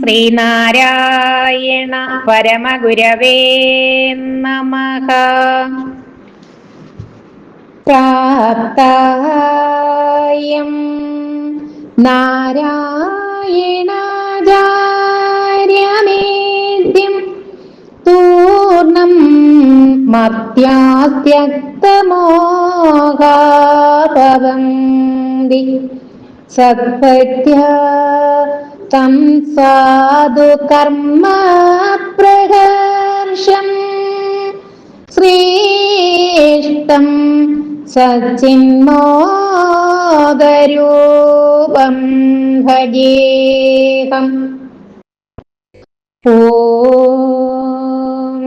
ശ്രീനാരായണ പരമഗുരവേ നമ. പ്രാപ്തായം നാരായണാചാര്യമേദ്യം തൂർണം മർത്യാസ്ത്യക്തമോഹാപവന്തി സത്പത്യ തം സാധു കർമ്മ പ്രഹർഷം. ശ്രേഷ്ഠം സച്ചിന്മോദരൂപം ഭജേഹം ഓം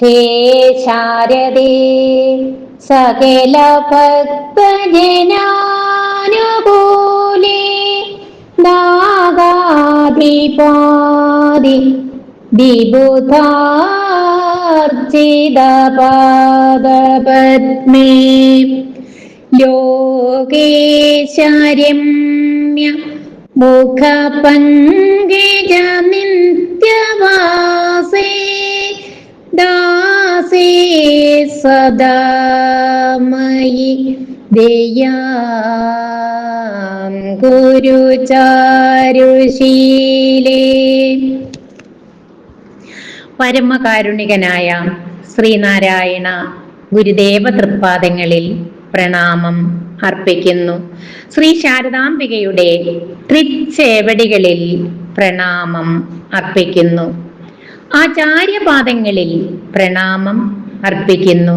ഹേ ശാരദേ സകല ഭക്തജനാനുകൂലേ നാഗാധിപാതി വിബുധാർച്ചിതപാദപത്മേ ലോകേശരമ്യ മുഖപങ്കജ നിത്യവാസേ. ദാസേ സദാമയി ദയാം. ഗുരുചാരുശീലേ. പരമകാരുണികനായ ശ്രീനാരായണ ഗുരുദേവ തൃപ്പാദങ്ങളിൽ പ്രണാമം അർപ്പിക്കുന്നു. ശ്രീ ശാരദാംബികയുടെ തൃച്ചേവടികളിൽ പ്രണാമം അർപ്പിക്കുന്നു. ആചാര്യപാദങ്ങളിൽ പ്രണാമം അർപ്പിക്കുന്നു.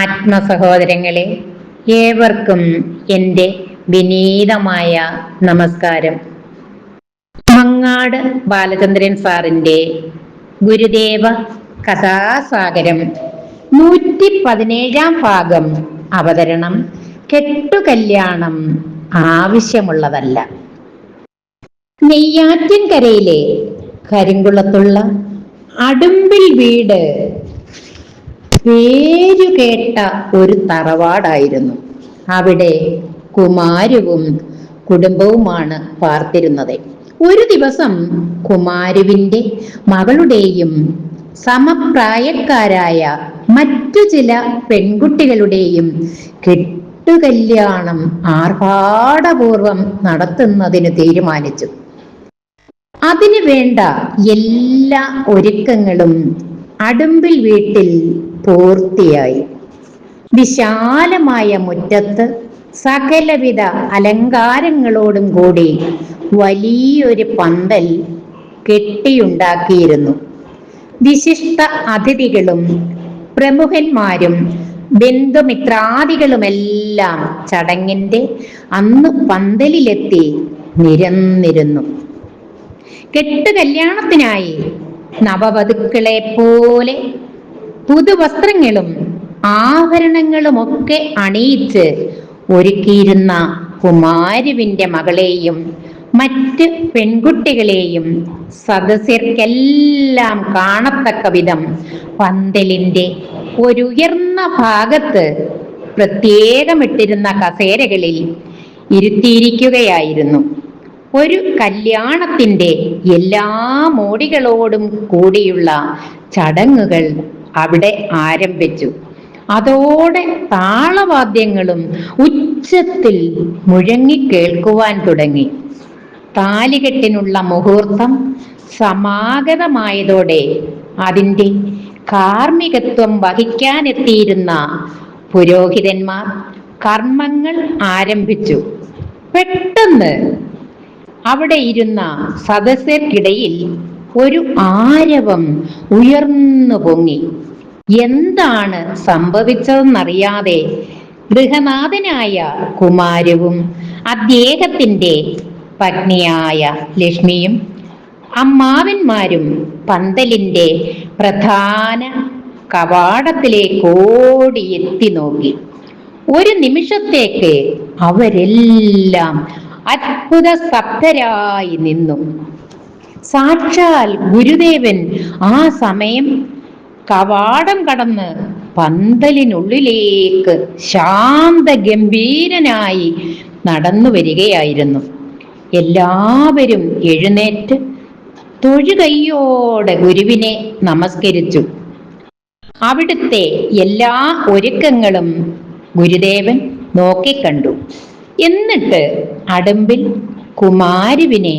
ആത്മസഹോദരങ്ങളെ ഏവർക്കും എന്റെ വിനീതമായ നമസ്കാരം. മങ്ങാട് ബാലചന്ദ്രൻ സാറിന്റെ ഗുരുദേവ കഥാസാഗരം നൂറ്റി പതിനേഴാം ഭാഗം. അവതരണം കെട്ടുകല്യാണം ആവശ്യമുള്ളതല്ല. നെയ്യാറ്റിൻകരയിലെ കരിങ്കുളത്തുള്ള അടുമ്പിൽ വീട് പേരുകേട്ട ഒരു തറവാടായിരുന്നു. അവിടെ കുമാരുവും കുടുംബവുമാണ് പാർത്തിരുന്നത്. ഒരു ദിവസം കുമാരുവിന്റെ മകളുടെയും സമപ്രായക്കാരായ മറ്റു ചില പെൺകുട്ടികളുടെയും കെട്ടുകല്യാണം ആർഭാടപൂർവം നടത്തുന്നതിന് തീരുമാനിച്ചു. അതിനു വേണ്ട എല്ലാ ഒരുക്കങ്ങളും അടുമ്പിൽ വീട്ടിൽ പൂർത്തിയായി. വിശാലമായ മുറ്റത്ത് സകലവിധ അലങ്കാരങ്ങളോടും കൂടി വലിയൊരു പന്തൽ കെട്ടിയുണ്ടാക്കിയിരുന്നു. വിശിഷ്ട അതിഥികളും പ്രമുഖന്മാരും ബന്ധുമിത്രാദികളുമെല്ലാം ചടങ്ങിന്റെ അന്ന് പന്തലിലെത്തി നിരന്നിരുന്നു. കെട്ടുകല്യാണത്തിനായി നവവധുക്കളെ പോലെ പുതുവസ്ത്രങ്ങളും ആഭരണങ്ങളുമൊക്കെ അണിയിച്ച് ഒരുക്കിയിരുന്ന കുമാരുവിന്റെ മകളെയും മറ്റ് പെൺകുട്ടികളെയും സദസ്യർക്കെല്ലാം കാണത്തക്ക വിധം പന്തലിന്റെ ഒരുയർന്ന ഭാഗത്ത് പ്രത്യേകമിട്ടിരുന്ന കസേരകളിൽ ഇരുത്തിയിരിക്കുകയായിരുന്നു. ഒരു കല്യാണത്തിന്റെ എല്ലാ മോടികളോടും കൂടിയുള്ള ചടങ്ങുകൾ അവിടെ ആരംഭിച്ചു. അതോടെ താളവാദ്യങ്ങളും ഉച്ചത്തിൽ മുഴങ്ങി കേൾക്കുവാൻ തുടങ്ങി. താലികെട്ടിനുള്ള മുഹൂർത്തം സമാഗതമായതോടെ അതിന്റെ കാർമ്മികത്വം വഹിക്കാനെത്തിയിരുന്ന പുരോഹിതന്മാർ കർമ്മങ്ങൾ ആരംഭിച്ചു. പെട്ടെന്ന് അവിടെ ഇരുന്ന സദസ്യർക്കിടയിൽ ഒരു ആരവം ഉയർന്നു പൊങ്ങി. എന്താണ് സംഭവിച്ചതെന്നറിയാതെ ഗൃഹനാഥനായ കുമാരവും അദ്ദേഹത്തിന്റെ പത്നിയായ ലക്ഷ്മിയും അമ്മാവന്മാരും പന്തലിന്റെ പ്രധാന കവാടത്തിലേക്ക് ഓടി എത്തി നോക്കി. ഒരു നിമിഷത്തേക്ക് അവരെല്ലാം അത്ഭുത സ്തബ്ധരായി നിന്നു. സാക്ഷാൽ ഗുരുദേവൻ ആ സമയം കവാടം കടന്ന് പന്തലിനുള്ളിലേക്ക് ശാന്ത ഗംഭീരനായി നടന്നു വരികയായിരുന്നു. എല്ലാവരും എഴുന്നേറ്റ് തൊഴുകൈയോടെ ഗുരുവിനെ നമസ്കരിച്ചു. അവിടുത്തെ എല്ലാ ഒരുക്കങ്ങളും ഗുരുദേവൻ നോക്കിക്കണ്ടു. എന്നിട്ട് അടുമ്പിൽ കുമാരുവിനെ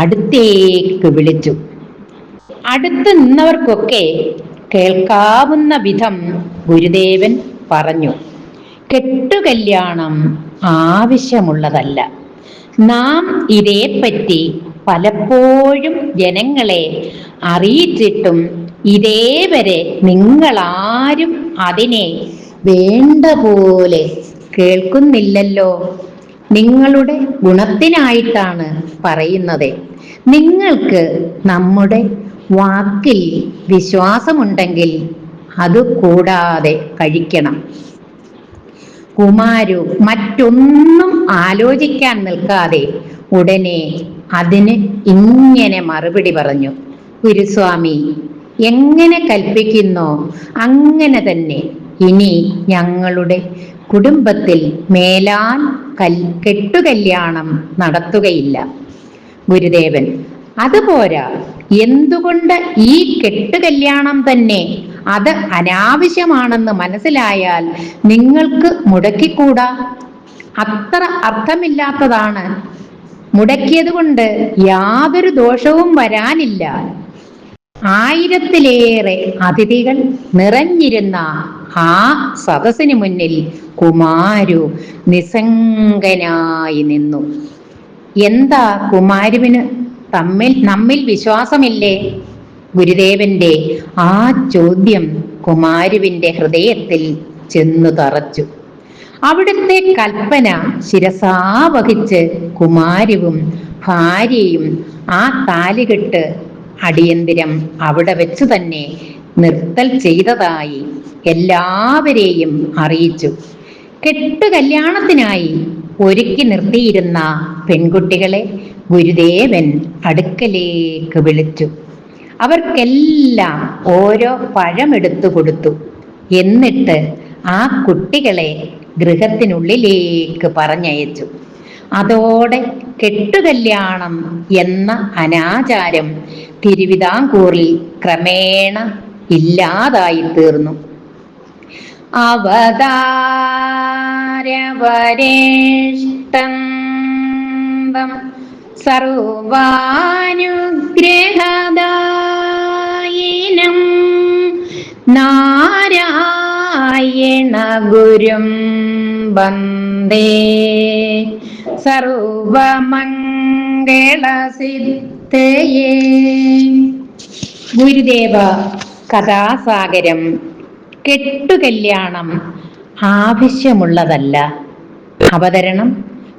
അടുത്തേക്ക് വിളിച്ചു. അടുത്ത് നിന്നവർക്കൊക്കെ കേൾക്കാവുന്ന വിധം ഗുരുദേവൻ പറഞ്ഞു. കെട്ടുകല്യാണം ആവശ്യമുള്ളതല്ല. നാം ഇതേപ്പറ്റി പലപ്പോഴും ജനങ്ങളെ അറിയിച്ചിട്ടും ഇതേവരെ നിങ്ങളാരും അതിനെ വേണ്ട പോലെ കേൾക്കുന്നില്ലല്ലോ. നിങ്ങളുടെ ഗുണത്തിനായിട്ടാണ് പറയുന്നത്. നിങ്ങൾക്ക് നമ്മുടെ വാക്കിൽ വിശ്വാസമുണ്ടെങ്കിൽ അത് കൂടാതെ കഴിക്കണം. കുമാരു മറ്റൊന്നും ആലോചിക്കാൻ നിൽക്കാതെ ഉടനെ അതിന് ഇങ്ങനെ മറുപടി പറഞ്ഞു. ഗുരുസ്വാമി എങ്ങനെ കൽപ്പിക്കുന്നോ അങ്ങനെ തന്നെ. ഇനി ഞങ്ങളുടെ കുടുംബത്തിൽ മേലാൽ കൽ കെട്ടുകല്യാണം നടത്തുകയില്ല. ഗുരുദേവൻ അതുപോരാ. എന്തുകൊണ്ട് ഈ കെട്ടുകല്യാണം തന്നെ? അത് അനാവശ്യമാണെന്ന് മനസ്സിലായാൽ നിങ്ങൾക്ക് മുടക്കിക്കൂടാ? അത്ര അർത്ഥമില്ലാത്തതാണ്. മുടക്കിയത് കൊണ്ട് യാതൊരു ദോഷവും വരാനില്ല. ആയിരത്തിലേറെ അതിഥികൾ നിറഞ്ഞിരുന്ന ആ സദസ്സിന് മുന്നിൽ കുമാരു നിസംഗനായി നിന്നു. എന്താ കുമാരുവിന് തമ്മിൽ നമ്മിൽ വിശ്വാസമില്ലേ? ഗുരുദേവന്റെ ആ ചോദ്യം കുമാരുവിന്റെ ഹൃദയത്തിൽ ചെന്നു തറച്ചു. അവിടുത്തെ കൽപ്പന ശിരസാവഹിച്ച് കുമാരുവും ഭാര്യയും ആ താലികെട്ട് അടിയന്തിരം അവിടെ വെച്ചു തന്നെ നിർത്തൽ ചെയ്തതായി എല്ലാവരെയും അറിയിച്ചു. കെട്ടു കല്യാണത്തിനായി ഒരുക്കി നിർത്തിയിരുന്ന പെൺകുട്ടികളെ ഗുരുദേവൻ അടുക്കലേക്ക് വിളിച്ചു. അവർക്കെല്ലാം ഓരോ പഴമെടുത്തു കൊടുത്തു. എന്നിട്ട് ആ കുട്ടികളെ ഗൃഹത്തിനുള്ളിലേക്ക് പറഞ്ഞയച്ചു. അതോടെ കെട്ടുകല്യാണം എന്ന അനാചാരം തിരുവിതാംകൂറിൽ ക്രമേണ ഇല്ലാതായി തീർന്നു. അവതാരവരേഷ്ടം സർവാനുഗ്രഹദായിനം നാരായണ ഗുരും വന്ദേ. സർവമംഗളസിദ്ധയേ. ഗുരുദേവ കഥാസാഗരം. കെട്ടുകല്യാണം ആവശ്യമുള്ളതല്ല. അവതരണം